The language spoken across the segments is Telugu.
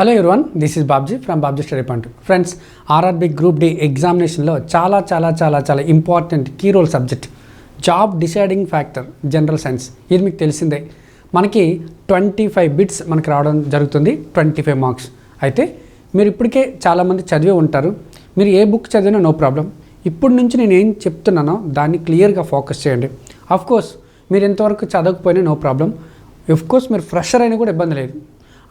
Hello everyone this is Babji from Babji study point friends RRB group D ఎగ్జామినేషన్లో చాలా చాలా చాలా చాలా important key role subject. Job deciding factor general science. ఇది మీకు తెలిసిందే. మనకి ట్వంటీ ఫైవ్ బిట్స్ మనకి రావడం జరుగుతుంది ట్వంటీ ఫైవ్ మార్క్స్. అయితే మీరు ఇప్పటికే చాలామంది చదివే ఉంటారు. మీరు ఏ బుక్ చదివినా నో ప్రాబ్లం. ఇప్పటి నుంచి నేను ఏం చెప్తున్నానో దాన్ని క్లియర్గా ఫోకస్ చేయండి. ఆఫ్ కోర్స్ మీరు ఎంతవరకు చదవకపోయినా నో ప్రాబ్లం. కోర్స్ మీరు ఫ్రెషర్ అయినా కూడా ఇబ్బంది లేదు.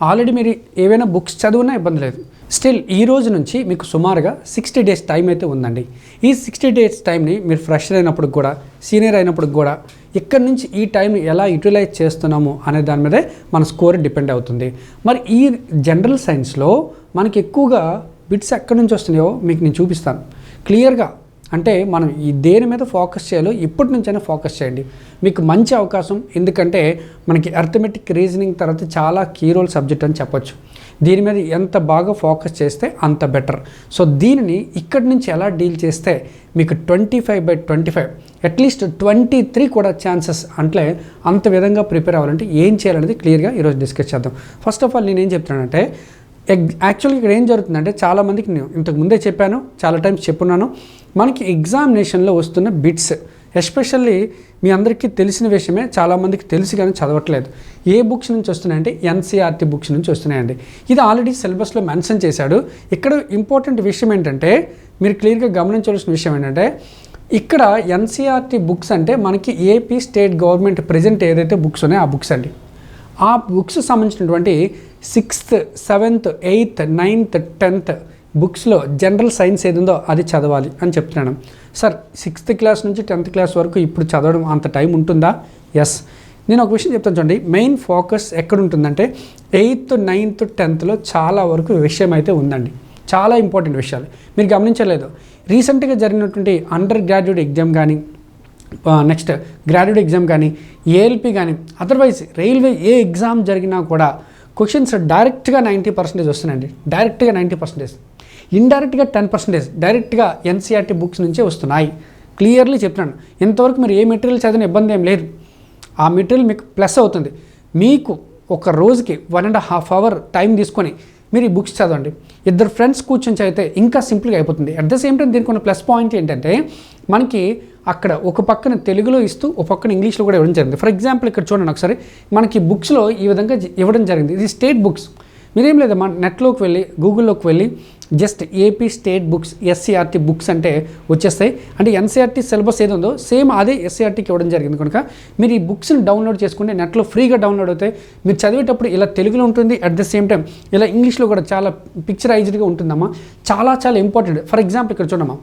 ఆల్రెడీ మీరు ఏవైనా బుక్స్ చదివినా ఇబ్బంది లేదు. స్టిల్ ఈ రోజు నుంచి మీకు సుమారుగా సిక్స్టీ డేస్ టైం అయితే ఉందండి. ఈ సిక్స్టీ డేస్ టైంని మీరు ఫ్రెషర్ అయినప్పుడు కూడా సీనియర్ అయినప్పుడు కూడా ఇక్కడ నుంచి ఈ టైంని ఎలా యూటిలైజ్ చేస్తున్నాము అనే దాని మీదే మన స్కోర్ డిపెండ్ అవుతుంది. మరి ఈ జనరల్ సైన్స్లో మనకి ఎక్కువగా బిట్స్ ఎక్కడి నుంచి వస్తున్నాయో మీకు నేను చూపిస్తాను. క్లియర్గా అంటే మనం ఈ దేని మీద ఫోకస్ చేయాలో ఇప్పటి నుంచైనా ఫోకస్ చేయండి. మీకు మంచి అవకాశం ఎందుకంటే మనకి అర్థమెటిక్ రీజనింగ్ తర్వాత చాలా కీ రోల్ సబ్జెక్ట్ అని చెప్పొచ్చు. దీని మీద ఎంత బాగా ఫోకస్ చేస్తే అంత బెటర్. సో దీనిని ఇక్కడి నుంచి ఎలా డీల్ చేస్తే మీకు twenty five by twenty five at least twenty three కూడా ఛాన్సెస్ అంటే అంత విధంగా ప్రిపేర్ అవ్వాలంటే ఏం చేయాలనేది క్లియర్గా ఈరోజు డిస్కస్ చేద్దాం. ఫస్ట్ ఆఫ్ ఆల్ నేను ఏం చెప్తున్నానంటే యాక్చువల్గా ఇక్కడ ఏం జరుగుతుందంటే చాలామందికి నేను ఇంతకు ముందే చెప్పాను చాలా టైమ్స్ చెప్పున్నాను. మనకి ఎగ్జామినేషన్లో వస్తున్న బిట్స్ ఎస్పెషల్లీ మీ అందరికీ తెలిసిన విషయమే చాలామందికి తెలిసి కానీ చదవట్లేదు. ఏ బుక్స్ నుంచి వస్తున్నాయంటే ఎన్సీఆర్టీ బుక్స్ నుంచి వస్తున్నాయండి. ఇది ఆల్రెడీ సిలబస్లో మెన్షన్ చేశాడు. ఇక్కడ ఇంపార్టెంట్ విషయం ఏంటంటే మీరు క్లియర్గా గమనించవలసిన విషయం ఏంటంటే ఇక్కడ ఎన్సీఆర్టీ బుక్స్ అంటే మనకి ఏపీ స్టేట్ గవర్నమెంట్ ప్రజెంట్ ఏదైతే బుక్స్ ఉన్నాయో ఆ బుక్స్ అండి. ఆ బుక్స్ సంబంధించినటువంటి sixth seventh eighth ninth tenth బుక్స్లో జనరల్ సైన్స్ ఏది ఉందో అది చదవాలి అని చెప్తున్నాను. సార్ సిక్స్త్ క్లాస్ నుంచి టెన్త్ క్లాస్ వరకు ఇప్పుడు చదవడం అంత టైం ఉంటుందా? ఎస్ నేను ఒక విషయం చెప్తాను చూడండి. మెయిన్ ఫోకస్ ఎక్కడ ఉంటుందంటే ఎయిత్ నైన్త్ టెన్త్లో చాలా వరకు విషయం అయితే ఉందండి. చాలా ఇంపార్టెంట్ విషయాలు. మీరు గమనించలేదు. రీసెంట్గా జరిగినటువంటి అండర్ గ్రాడ్యుయేట్ ఎగ్జామ్ కానీ నెక్స్ట్ గ్రాడ్యుయేట్ ఎగ్జామ్ కానీ ఏఎల్పి కానీ అదర్వైజ్ రైల్వే ఏ ఎగ్జామ్ జరిగినా కూడా క్వశ్చన్స్ డైరెక్ట్గా నైంటీ పర్సెంటేజ్ వస్తున్నాయండి. డైరెక్ట్గా నైంటీ పర్సెంటేజ్. ఇండైరెక్ట్గా టెన్ పర్సెంటేజ్ డైరెక్ట్గా ఎన్సీఆర్టీ బుక్స్ నుంచే వస్తున్నాయి. క్లియర్లీ చెప్తున్నాను. ఇంతవరకు మీరు ఏ మెటీరియల్ చదివిన ఇబ్బంది ఏం లేదు. ఆ మెటీరియల్ మీకు ప్లస్ అవుతుంది. మీకు ఒక రోజుకి one and half hour time తీసుకొని మీరు ఈ బుక్స్ చదవండి. ఇద్దరు ఫ్రెండ్స్ కూర్చొని చదివితే ఇంకా సింపుల్గా అయిపోతుంది. అట్ ద సేమ్ టైం దీనికి ఉన్న ప్లస్ పాయింట్ ఏంటంటే మనకి అక్కడ ఒక పక్కన తెలుగులో ఇస్తూ ఒక పక్కన ఇంగ్లీష్లో కూడా ఇవ్వడం జరిగింది. ఫర్ ఎగ్జాంపుల్ ఇక్కడ చూడండి ఒకసారి మనకి బుక్స్లో ఈ విధంగా ఇవ్వడం జరిగింది. ఇది స్టేట్ బుక్స్. మీరేం లేదమ్మా నెట్లోకి వెళ్ళి గూగుల్లోకి వెళ్ళి just AP state books SCERT books అంటే వచ్చేస్తాయి. అంటే ఎన్సీఆర్టీ సిలబస్ ఏది ఉందో సేమ్ అదే ఎస్సీఆర్టీకి ఇవ్వడం జరిగింది కనుక మీరు ఈ బుక్స్ని డౌన్లోడ్ చేసుకుంటే నెట్లో ఫ్రీగా డౌన్లోడ్ అవుతాయి. మీరు చదివేటప్పుడు ఇలా తెలుగులో ఉంటుంది అట్ ద సేమ్ టైం ఇలా ఇంగ్లీష్లో కూడా చాలా పిక్చరైజ్డ్గా ఉంటుందమ్మా. చాలా చాలా ఇంపార్టెంట్ ఫర్ ఎగ్జాంపుల్ ఇక్కడ చూడమ్మా.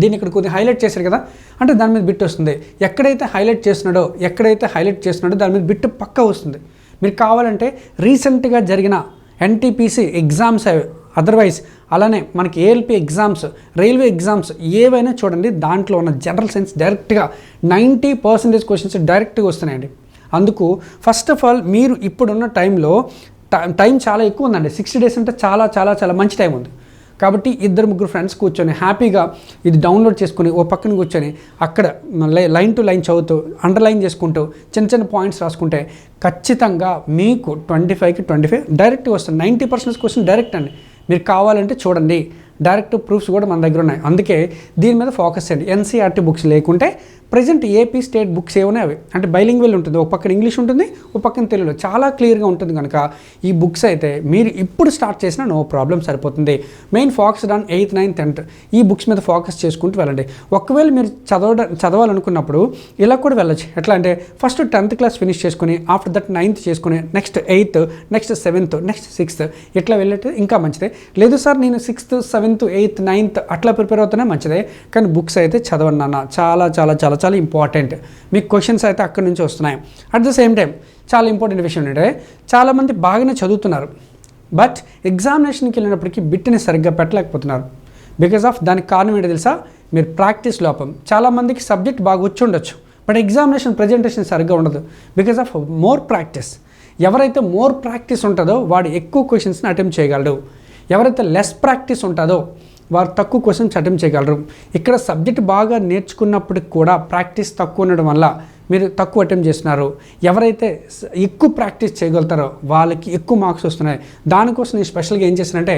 దీన్ని ఇక్కడ కొద్దిగా హైలైట్ చేశారు కదా అంటే దాని మీద బిట్ వస్తుంది. ఎక్కడైతే హైలైట్ చేస్తున్నాడో ఎక్కడైతే హైలైట్ చేస్తున్నాడో దాని మీద బిట్ పక్క వస్తుంది. మీరు కావాలంటే రీసెంట్గా జరిగిన ఎన్టీపీసీ ఎగ్జామ్స్ అదర్వైజ్ అలానే మనకి ఏఎల్పి ఎగ్జామ్స్ రైల్వే ఎగ్జామ్స్ ఏవైనా చూడండి దాంట్లో ఉన్న జనరల్ సైన్స్ డైరెక్ట్గా నైంటీ పర్సెంటేజ్ క్వశ్చన్స్ డైరెక్ట్గా వస్తున్నాయండి. అందుకు ఫస్ట్ ఆఫ్ ఆల్ మీరు ఇప్పుడున్న టైంలో టైం చాలా ఎక్కువ ఉందండి. సిక్స్టీ డేస్ అంటే చాలా చాలా చాలా మంచి టైం ఉంది. కాబట్టి ఇద్దరు ముగ్గురు ఫ్రెండ్స్ కూర్చొని హ్యాపీగా ఇది డౌన్లోడ్ చేసుకుని ఓ పక్కన కూర్చొని అక్కడ లైన్ టు లైన్ చదువుతూ అండర్లైన్ చేసుకుంటూ చిన్న చిన్న పాయింట్స్ రాసుకుంటే ఖచ్చితంగా మీకు ట్వంటీ ఫైవ్కి ట్వంటీ ఫైవ్ డైరెక్ట్ వస్తుంది. నైంటీ పర్సెంట్ క్వశ్చన్ డైరెక్ట్ అండి. మీరు కావాలంటే చూడండి. డైరెక్ట్ ప్రూఫ్స్ కూడా మన దగ్గర ఉన్నాయి. అందుకే దీని మీద ఫోకస్ చేయండి. ఎన్సీఆర్టీ బుక్స్ లేకుంటే ప్రజెంట్ ఏపీ స్టేట్ బుక్స్ ఏమైనా అవి. అంటే బైలింగ్వెల్ ఉంటుంది ఒక పక్కన ఇంగ్లీష్ ఉంటుంది ఒక పక్కన తెలుగులో. చాలా క్లియర్గా ఉంటుంది కనుక ఈ బుక్స్ అయితే మీరు ఇప్పుడు స్టార్ట్ చేసినా నో ప్రాబ్లం సరిపోతుంది. Main focus on eighth ninth tenth. ఈ బుక్స్ మీద ఫోకస్ చేసుకుంటూ వెళ్ళండి. ఒకవేళ మీరు చదవడం చదవాలనుకున్నప్పుడు ఇలా కూడా వెళ్ళచ్చు. ఎట్లా అంటే ఫస్ట్ టెన్త్ క్లాస్ ఫినిష్ చేసుకుని ఆఫ్టర్ దట్ నైన్త్ చేసుకుని next eighth next seventh next sixth ఇట్లా వెళ్ళేది ఇంకా మంచిదే. లేదు సార్ నేను సిక్స్త్ సెవెంత్ ఎయిత్ నైన్త్ అట్లా ప్రిపేర్ అవుతున్నా మంచిదే. కానీ బుక్స్ అయితే చదవండి నాన్న. చాలా చాలా చాలా చాలా ఇంపార్టెంట్ మీకు క్వశ్చన్స్ అయితే అక్కడి నుంచి వస్తున్నాయి. అట్ ద సేమ్ టైం చాలా ఇంపార్టెంట్ విషయం ఏంటంటే చాలామంది బాగానే చదువుతున్నారు. బట్ ఎగ్జామినేషన్కి వెళ్ళినప్పటికీ బిట్ని సరిగ్గా పెట్టలేకపోతున్నారు. బికాస్ ఆఫ్ దానికి కారణం ఏంటో తెలుసా? మీరు ప్రాక్టీస్ లోపం. చాలామందికి సబ్జెక్ట్ బాగా వచ్చి ఉండొచ్చు. బట్ ఎగ్జామినేషన్ ప్రజెంటేషన్ సరిగ్గా ఉండదు. బికాస్ ఆఫ్ మోర్ ప్రాక్టీస్ ఎవరైతే మోర్ ప్రాక్టీస్ ఉంటుందో వాడు ఎక్కువ క్వశ్చన్స్ని అటెంప్ట్ చేయగలడు. ఎవరైతే లెస్ ప్రాక్టీస్ ఉంటుందో వారు తక్కువ క్వశ్చన్స్ అటెంప్ట్ చేయగలరు. ఇక్కడ సబ్జెక్ట్ బాగా నేర్చుకున్నప్పటికి కూడా ప్రాక్టీస్ తక్కువ ఉండడం వల్ల మీరు తక్కువ అటెంప్ట్ చేస్తున్నారు. ఎవరైతే ఎక్కువ ప్రాక్టీస్ చేయగలుగుతారో వాళ్ళకి ఎక్కువ మార్క్స్ వస్తున్నాయి. దానికోసం నేను స్పెషల్గా ఏం చేశానంటే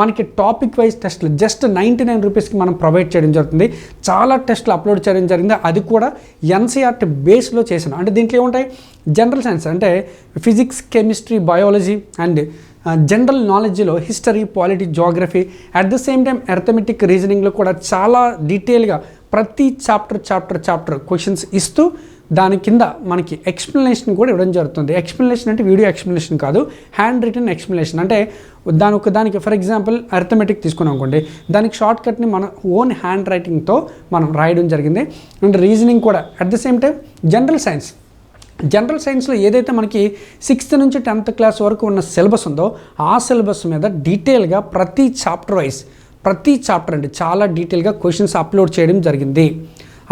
మనకి టాపిక్ వైజ్ టెస్ట్లు జస్ట్ నైంటీ నైన్ రూపీస్కి మనం ప్రొవైడ్ చేయడం జరుగుతుంది. చాలా టెస్ట్లు అప్లోడ్ చేయడం జరిగింది. అది కూడా ఎన్సీఆర్టీ బేస్లో చేశాను. అంటే దీంట్లో ఏముంటాయి? జనరల్ సైన్స్ అంటే physics chemistry biology and general నాలెడ్జ్లో history polity geography at the same time arithmetic రీజనింగ్లో కూడా చాలా డీటెయిల్గా ప్రతి చాప్టర్ చాప్టర్ చాప్టర్ క్వశ్చన్స్ ఇస్తూ దాని కింద మనకి ఎక్స్ప్లెనేషన్ కూడా ఇవ్వడం జరుగుతుంది. ఎక్స్ప్లెనేషన్ అంటే వీడియో ఎక్స్ప్లెనేషన్ కాదు హ్యాండ్ రిటర్న్ ఎక్స్ప్లెనేషన్ అంటే దాని ఒక దానికి ఫర్ ఎగ్జాంపుల్ అర్థమెటిక్ తీసుకున్నాం అనుకోండి దానికి షార్ట్ కట్ని మన ఓన్ హ్యాండ్ రైటింగ్తో మనం రాయడం జరిగింది. అండ్ రీజనింగ్ కూడా at the same time general science general సైన్స్లో ఏదైతే మనకి సిక్స్త్ నుంచి టెన్త్ క్లాస్ వరకు ఉన్న సిలబస్ ఉందో ఆ సిలబస్ మీద డీటెయిల్గా ప్రతి చాప్టర్ వైజ్ ప్రతి చాప్టర్ అండి చాలా డీటెయిల్గా క్వశ్చన్స్ అప్లోడ్ చేయడం జరిగింది.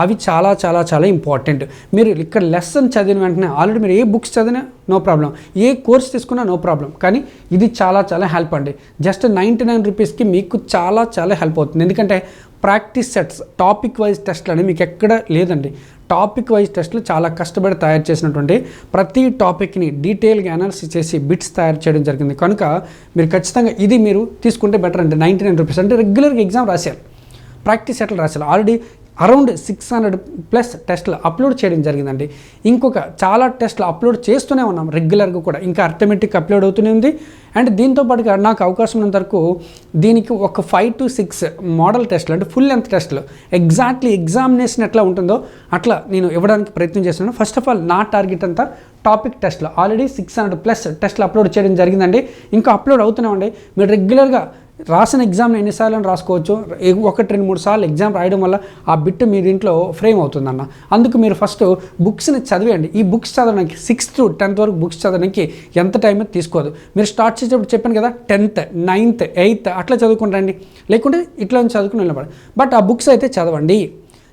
అవి చాలా చాలా చాలా ఇంపార్టెంట్. మీరు ఇక్కడ లెసన్ చదివిన వెంటనే ఆల్రెడీ మీరు ఏ బుక్స్ చదివినా నో ప్రాబ్లం. ఏ కోర్స్ తీసుకున్నా నో ప్రాబ్లం. కానీ ఇది చాలా చాలా హెల్ప్ అండి. జస్ట్ నైంటీ నైన్ రూపీస్కి మీకు చాలా చాలా హెల్ప్ అవుతుంది. ఎందుకంటే ప్రాక్టీస్ సెట్స్ టాపిక్ వైజ్ టెస్ట్లు అనేవి మీకు ఎక్కడ లేదండి. టాపిక్ వైజ్ టెస్ట్లు చాలా కష్టపడి తయారు చేసినటువంటి ప్రతి టాపిక్ని డీటెయిల్గా అనాలిసిస్ చేసి బిట్స్ తయారు చేయడం జరిగింది. కనుక మీరు ఖచ్చితంగా ఇది మీరు తీసుకుంటే బెటర్ అండి. నైంటీ నైన్ రూపీస్ అంటే రెగ్యులర్గా ఎగ్జామ్ రాశారు ప్రాక్టీస్ సెట్లు రాశారు already around six hundred plus టెస్ట్లు అప్లోడ్ చేయడం జరిగిందండి. ఇంకొక చాలా టెస్ట్లు అప్లోడ్ చేస్తూనే ఉన్నాం రెగ్యులర్గా కూడా. ఇంకా అర్థమెటిక్ అప్లోడ్ అవుతూనే ఉంది. అండ్ దీంతో పాటుగా నాకు అవకాశం ఉన్నంత వరకు దీనికి ఒక ఫైవ్ టు సిక్స్ మోడల్ టెస్ట్లు అంటే ఫుల్ లెంత్ టెస్ట్లు ఎగ్జాక్ట్లీ ఎగ్జామినేషన్ ఎట్లా ఉంటుందో అట్లా నేను ఇవ్వడానికి ప్రయత్నం చేస్తున్నాను. ఫస్ట్ ఆఫ్ ఆల్ నా టార్గెట్ అంతా టాపిక్ టెస్ట్లు. ఆల్రెడీ సిక్స్ హండ్రెడ్ ప్లస్ టెస్ట్లు అప్లోడ్ చేయడం జరిగిందండి. ఇంకా అప్లోడ్ అవుతూనే ఉండే మీరు రెగ్యులర్గా రాసిన ఎగ్జామ్ని ఎన్నిసార్లు రాసుకోవచ్చు? ఒకటి రెండు మూడు సార్లు ఎగ్జామ్ రాయడం వల్ల ఆ బిట్ మీ దీంట్లో ఫ్రేమ్ అవుతుందన్న. అందుకు మీరు ఫస్ట్ బుక్స్ని చదివేయండి. ఈ బుక్స్ చదవడానికి సిక్స్త్ టు టెన్త్ వరకు బుక్స్ చదవడానికి ఎంత టైం తీసుకోదు. మీరు స్టార్ట్ చేసేటప్పుడు చెప్పాను కదా టెన్త్ నైన్త్ ఎయిత్ అట్లా చదువుకుంటారండి లేకుంటే ఇట్లా చదువుకుని నిలబడి బట్ ఆ బుక్స్ అయితే చదవండి.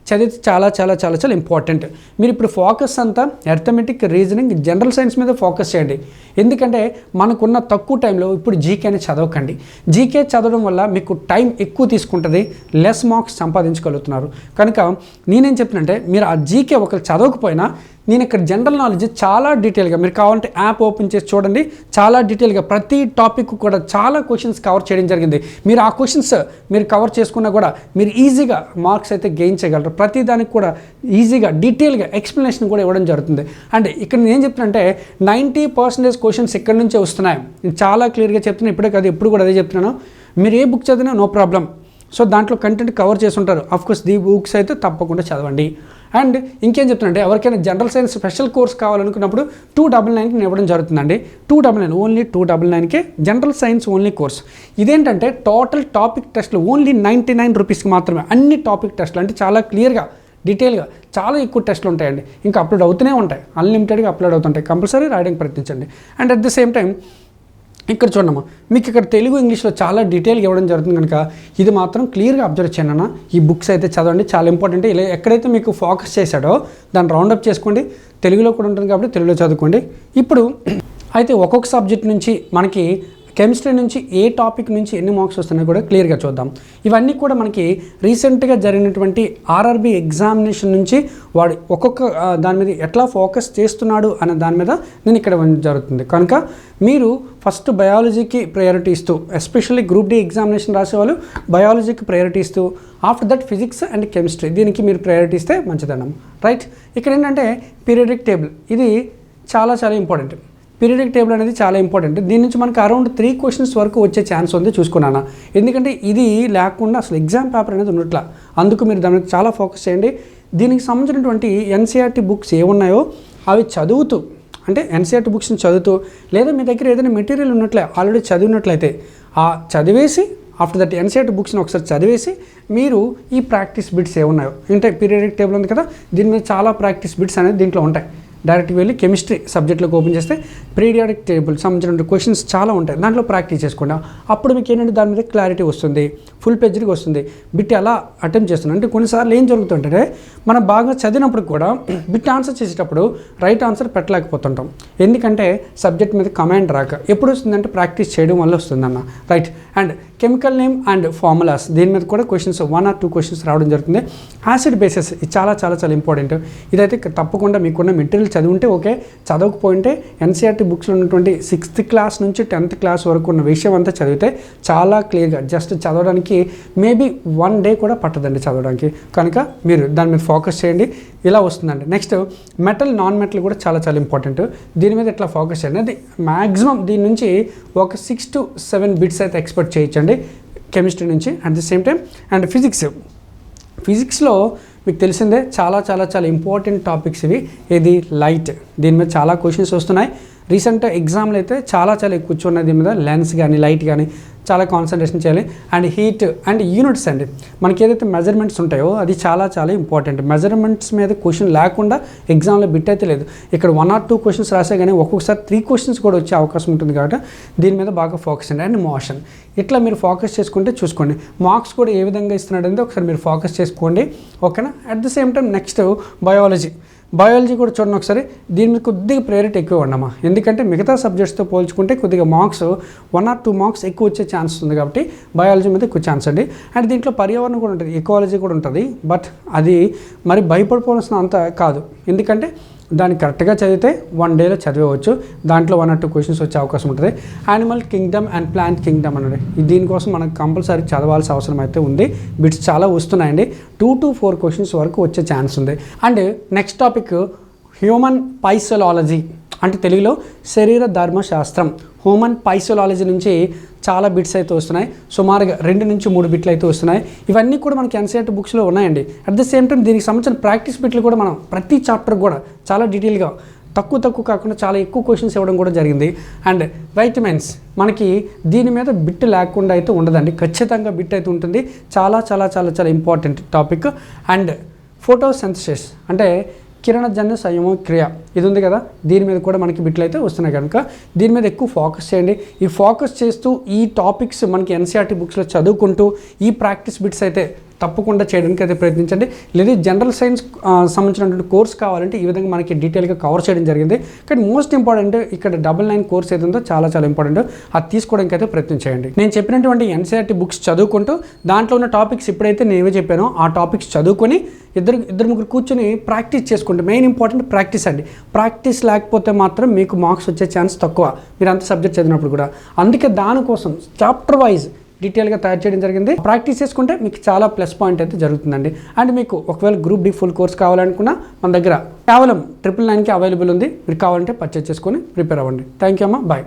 చదివితే చాలా చాలా చాలా చాలా ఇంపార్టెంట్ మీరు ఇప్పుడు ఫోకస్ అంతా అర్థమెటిక్ రీజనింగ్ జనరల్ సైన్స్ మీద ఫోకస్ చేయండి. ఎందుకంటే మనకున్న తక్కువ టైంలో ఇప్పుడు జీకేని చదవకండి. జీకే చదవడం వల్ల మీకు టైం ఎక్కువ తీసుకుంటుంది లెస్ మార్క్స్ సంపాదించగలుగుతున్నారు. కనుక నేనేం చెప్పినంటే మీరు ఆ జీకే ఒకరు చదవకపోయినా నేను ఇక్కడ జనరల్ నాలెడ్జ్ చాలా డీటెయిల్గా మీరు కావాలంటే యాప్ ఓపెన్ చేసి చూడండి. చాలా డీటెయిల్గా ప్రతి టాపిక్ కూడా చాలా క్వశ్చన్స్ కవర్ చేయడం జరిగింది. మీరు ఆ క్వశ్చన్స్ మీరు కవర్ చేసుకున్నా కూడా మీరు ఈజీగా మార్క్స్ అయితే గెయిన్ చేయగలరు. ప్రతి దానికి కూడా ఈజీగా డీటెయిల్గా ఎక్స్ప్లెనేషన్ కూడా ఇవ్వడం జరుగుతుంది. అండ్ ఇక్కడ నేను ఏం చెప్తున్నానంటే నైంటీ పర్సెంటేజ్ క్వశ్చన్స్ ఇక్కడ నుంచే వస్తున్నాయి. నేను చాలా క్లియర్గా చెప్తున్నాను ఇప్పుడే కాదు ఎప్పుడు కూడా అదే చెప్తున్నాను. మీరు ఏ బుక్ చదివినా నో ప్రాబ్లం సో దాంట్లో కంటెంట్ కవర్ చేసి ఉంటారు. కోర్స్ దీ బుక్స్ అయితే తప్పకుండా చదవండి. అండ్ ఇంకేం చెప్తున్నానంటే ఎవరికైనా జనరల్ సైన్స్ స్పెషల్ కోర్స్ కావాలనుకున్నప్పుడు టూ డబల్ నైన్కి నేను ఇవ్వడం జరుగుతుందండి. Two double nine only two double నైన్కే general science only course. ఇదేంటంటే టోటల్ టాపిక్ టెస్ట్లు ఓన్లీ నైంటీ నైన్ రూపీస్కి మాత్రమే. అన్ని టాపిక్ టెస్ట్లు అంటే చాలా క్లియర్గా డీటెయిల్గా చాలా ఎక్కువ టెస్ట్లు ఉంటాయండి. ఇంకా అప్లోడ్ అవుతూనే ఉంటాయి. అన్లిమిటెడ్గా అప్లోడ్ అవుతుంటాయి. కంపల్సరీ రాయడానికి ప్రయత్నించండి. And at the same time ఇక్కడ చూడమ్మా మీకు ఇక్కడ తెలుగు ఇంగ్లీష్లో చాలా డీటెయిల్గా ఇవ్వడం జరుగుతుంది కనుక ఇది మాత్రం క్లియర్గా అబ్జర్వ్ చేయండి అన్న. ఈ బుక్స్ అయితే చదవండి చాలా ఇంపార్టెంట్. ఇలా ఎక్కడైతే మీకు ఫోకస్ చేశాడో దాన్ని రౌండప్ చేసుకోండి. తెలుగులో కూడా ఉంటుంది కాబట్టి తెలుగులో చదువుకోండి. ఇప్పుడు అయితే ఒక్కొక్క సబ్జెక్ట్ నుంచి మనకి కెమిస్ట్రీ నుంచి ఏ టాపిక్ నుంచి ఎన్ని మార్క్స్ వస్తున్నాయో కూడా క్లియర్గా చూద్దాం. ఇవన్నీ కూడా మనకి రీసెంట్గా జరిగినటువంటి ఆర్ఆర్బి ఎగ్జామినేషన్ నుంచి వాడు ఒక్కొక్క దాని మీద ఎట్లా ఫోకస్ చేస్తున్నాడు అనే దాని మీద నేను ఇక్కడ జరుగుతుంది. కనుక మీరు ఫస్ట్ బయాలజీకి ప్రయారిటీ ఇస్తూ ఎస్పెషల్లీ గ్రూప్ డి ఎగ్జామినేషన్ రాసేవాళ్ళు బయాలజీకి ప్రయారిటీ ఇస్తూ after that physics and chemistry దీనికి మీరు ప్రయారిటీ ఇస్తే మంచిదనం. రైట్ ఇక్కడ ఏంటంటే పీరియడిక్ టేబుల్ ఇది చాలా చాలా ఇంపార్టెంట్ పీరియడిక్ టేబుల్ అనేది చాలా ఇంపార్టెంట్. దీని నుంచి మనకు అరౌండ్ త్రీ క్వశ్చన్స్ వరకు వచ్చే ఛాన్స్ ఉంది చూసుకున్నాను ఎందుకంటే ఇది లేకుండా అసలు ఎగ్జామ్ పేపర్ అనేది ఉన్నట్ల. అందుకు మీరు దాని మీద చాలా ఫోకస్ చేయండి. దీనికి సంబంధించినటువంటి ఎన్సీఆర్టీ బుక్స్ ఏమున్నాయో అవి చదువుతూ అంటే ఎన్సీఆర్టీ బుక్స్ని చదువుతూ లేదా మీ దగ్గర ఏదైనా మెటీరియల్ ఉన్నట్లే ఆల్రెడీ చదివినట్లయితే ఆ చదివేసి ఆఫ్టర్ దట్ ఎన్సీఆర్టీ బుక్స్ని ఒకసారి చదివేసి మీరు ఈ ప్రాక్టీస్ బిట్స్ ఏమున్నాయో అంటే పీరియడిక్ టేబుల్ ఉంది కదా దీని మీద చాలా ప్రాక్టీస్ బిట్స్ అనేది దీంట్లో ఉంటాయి. డైరెక్ట్గా వెళ్ళి కెమిస్ట్రీ సబ్జెక్ట్లోకి ఓపెన్ చేస్తే పీరియాడిక్ టేబుల్ సంబంధించిన క్వశ్చన్స్ చాలా ఉంటాయి. దాంట్లో ప్రాక్టీస్ చేసుకుంటాం. అప్పుడు మీకు ఏంటంటే దాని మీద క్లారిటీ వస్తుంది. ఫుల్ పేజ్కి వస్తుంది. బిట్ ఎలా అటెంప్ట్ చేస్తున్నాం అంటే కొన్నిసార్లు ఏం జరుగుతుంటే మనం బాగా చదివినప్పుడు కూడా బిట్ ఆన్సర్ చేసేటప్పుడు రైట్ ఆన్సర్ పెట్టలేకపోతుంటాం. ఎందుకంటే సబ్జెక్ట్ మీద కమాండ్ రాక. ఎప్పుడు వస్తుందంటే ప్రాక్టీస్ చేయడం వల్ల వస్తుందన్న. Right. And chemical name and formulas. దీని మీద కూడా questions one or two questions రావడం జరుగుతుంది. యాసిడ్ బేసెస్ ఇది చాలా చాలా చాలా ఇంపార్టెంట్ ఇదైతే తప్పకుండా మీకున్న మెటీరియల్ చదివింటే ఓకే. చదవకపోయింటే ఎన్సీఆర్టీ బుక్స్లో ఉన్నటువంటి సిక్స్త్ క్లాస్ నుంచి టెన్త్ క్లాస్ వరకు ఉన్న విషయం అంతా చదివితే చాలా క్లియర్గా జస్ట్ చదవడానికి మేబీ వన్ డే కూడా పట్టదండి చదవడానికి. కనుక మీరు దాని మీద ఫోకస్ చేయండి. ఇలా వస్తుందండి. నెక్స్ట్ మెటల్ నాన్ మెటల్ కూడా చాలా చాలా ఇంపార్టెంట్ దీని మీద ఇట్లా ఫోకస్ చేయండి అది మ్యాక్సిమం దీని నుంచి ఒక సిక్స్ టు సెవెన్ బిట్స్ అయితే ఎక్స్పెక్ట్ చేయొచ్చండి. కెమిస్ట్రీ నుంచి at the same time and physics ఫిజిక్స్లో మీకు తెలిసిందే చాలా చాలా చాలా ఇంపార్టెంట్ టాపిక్స్ ఇవి. ఏది? లైట్ దీని మీద చాలా క్వశ్చన్స్ వస్తున్నాయి. రీసెంట్ ఎగ్జామ్లు అయితే చాలా చాలా ఎక్కువ కూర్చున్నాయి దీని మీద లెన్స్ కానీ లైట్ కానీ చాలా కాన్సన్ట్రేషన్ చేయాలి. అండ్ హీట్ అండ్ యూనిట్స్ అండి. మనకి ఏదైతే మెజర్మెంట్స్ ఉంటాయో అది చాలా చాలా ఇంపార్టెంట్ మెజర్మెంట్స్ మీద క్వశ్చన్ లేకుండా ఎగ్జామ్లో బిట్ అయితే లేదు. ఇక్కడ వన్ ఆర్ టూ క్వశ్చన్స్ రాసే కానీ ఒక్కొక్కసారి త్రీ క్వశ్చన్స్ కూడా వచ్చే అవకాశం ఉంటుంది కాబట్టి దీని మీద బాగా ఫోకస్ అండి అండ్ మోషన్ ఇట్లా మీరు ఫోకస్ చేసుకుంటే చూసుకోండి. మార్క్స్ కూడా ఏ విధంగా ఇస్తున్నాడు ఒకసారి మీరు ఫోకస్ చేసుకోండి. ఓకేనా at the same time next biology biology కూడా చూడండి ఒకసారి. దీని మీద కొద్దిగా ప్రేరిట్ ఎక్కువ ఉండమా ఎందుకంటే మిగతా సబ్జెక్ట్స్తో పోల్చుకుంటే కొద్దిగా marks one or two marks ఎక్కువ వచ్చే ఛాన్స్ ఉంది కాబట్టి బయాలజీ మీద ఎక్కువ ఛాన్స్ అండి. అండ్ దీంట్లో పర్యావరణం కూడా ఉంటుంది ఎకాలజీ కూడా ఉంటుంది. బట్ అది మరి భయపడిపోవాల్సిన అంత కాదు. ఎందుకంటే దాన్ని కరెక్ట్గా చదివితే వన్ డేలో చదివేవచ్చు. దాంట్లో వన్ ఆర్ టూ క్వశ్చన్స్ వచ్చే అవకాశం ఉంటుంది. Animal kingdom and plant kingdom అనేది దీనికోసం మనకు కంపల్సరీ చదవాల్సిన అవసరం అయితే ఉంది. బిట్స్ చాలా వస్తున్నాయండి. టూ టు ఫోర్ క్వశ్చన్స్ వరకు వచ్చే ఛాన్స్ ఉంది. And next topic human physiology అంటే తెలుగులో శరీర ధర్మశాస్త్రం. హ్యూమన్ పైసలాలజీ నుంచి చాలా బిట్స్ అయితే వస్తున్నాయి. సుమారుగా రెండు నుంచి మూడు బిట్లు అయితే వస్తున్నాయి. ఇవన్నీ కూడా మనకి ఎన్సీఆర్టీ బుక్స్లో ఉన్నాయండి. అట్ ద సేమ్ టైం దీనికి సంబంధించిన ప్రాక్టీస్ బిట్లు కూడా మనం ప్రతి చాప్టర్ కూడా చాలా డీటెయిల్గా తక్కువ తక్కువ కాకుండా చాలా ఎక్కువ క్వశ్చన్స్ ఇవ్వడం కూడా జరిగింది. అండ్ వైటమిన్స్ మనకి దీని మీద బిట్ లేకుండా అయితే ఉండదండి. ఖచ్చితంగా బిట్ అయితే ఉంటుంది. చాలా చాలా చాలా చాలా ఇంపార్టెంట్ టాపిక్ అండ్ ఫోటోసెన్సిస్ అంటే కిరణజన్య సంయమ క్రియ. ఇది ఉంది కదా? దీని మీద కూడా మనకి బిట్లు అయితే వస్తున్నాయి కనుక. దీని మీద ఎక్కువ ఫోకస్ చేయండి. ఈ ఫోకస్ చేస్తూ ఈ టాపిక్స్ మనకి ఎన్సీఆర్టీ బుక్స్లో చదువుకుంటూ ఈ ప్రాక్టీస్ బిట్స్ అయితే తప్పకుండా చేయడానికి అయితే ప్రయత్నించండి. లేదా జనరల్ సైన్స్ సంబంధించినటువంటి కోర్స్ కావాలంటే ఈ విధంగా మనకి డీటెయిల్గా కవర్ చేయడం జరిగింది. కానీ మోస్ట్ ఇంపార్టెంట్ ఇక్కడ డబల్ నైన్ కోర్స్ ఏదందో చాలా చాలా ఇంపార్టెంట్ అది తీసుకోవడానికి అయితే ప్రయత్నం చేయండి. నేను చెప్పినటువంటి ఎన్సీఆర్టీ బుక్స్ చదువుకుంటూ దాంట్లో ఉన్న టాపిక్స్ ఎప్పుడైతే నేనే చెప్పానో. ఆ టాపిక్స్ చదువుకొని ఇద్దరు ఇద్దరు ముగ్గురు కూర్చొని ప్రాక్టీస్ చేసుకుంటే మెయిన్ ఇంపార్టెంట్ ప్రాక్టీస్ అండి. ప్రాక్టీస్ లేకపోతే మాత్రం మీకు మార్క్స్ వచ్చే ఛాన్స్ తక్కువ. మీరు అంత సబ్జెక్ట్ చదివినప్పుడు కూడా. అందుకే దానికోసం చాప్టర్ వైజ్ డీటెయిల్గా తయారు చేయడం జరిగింది. ప్రాక్టీస్ చేసుకుంటే మీకు చాలా ప్లస్ పాయింట్ అయితే జరుగుతుందండి. అండ్ మీకు ఒకవేళ గ్రూప్ డి ఫుల్ కోర్స్ కావాలనుకున్నా మన దగ్గర కేవలం ట్రిపుల్ నైన్కి అవైలబుల్ ఉంది. మీరు కావాలంటే పర్చేస్ చేసుకొని ప్రిపేర్ అవ్వండి. థ్యాంక్ యూ అమ్మా. బాయ్.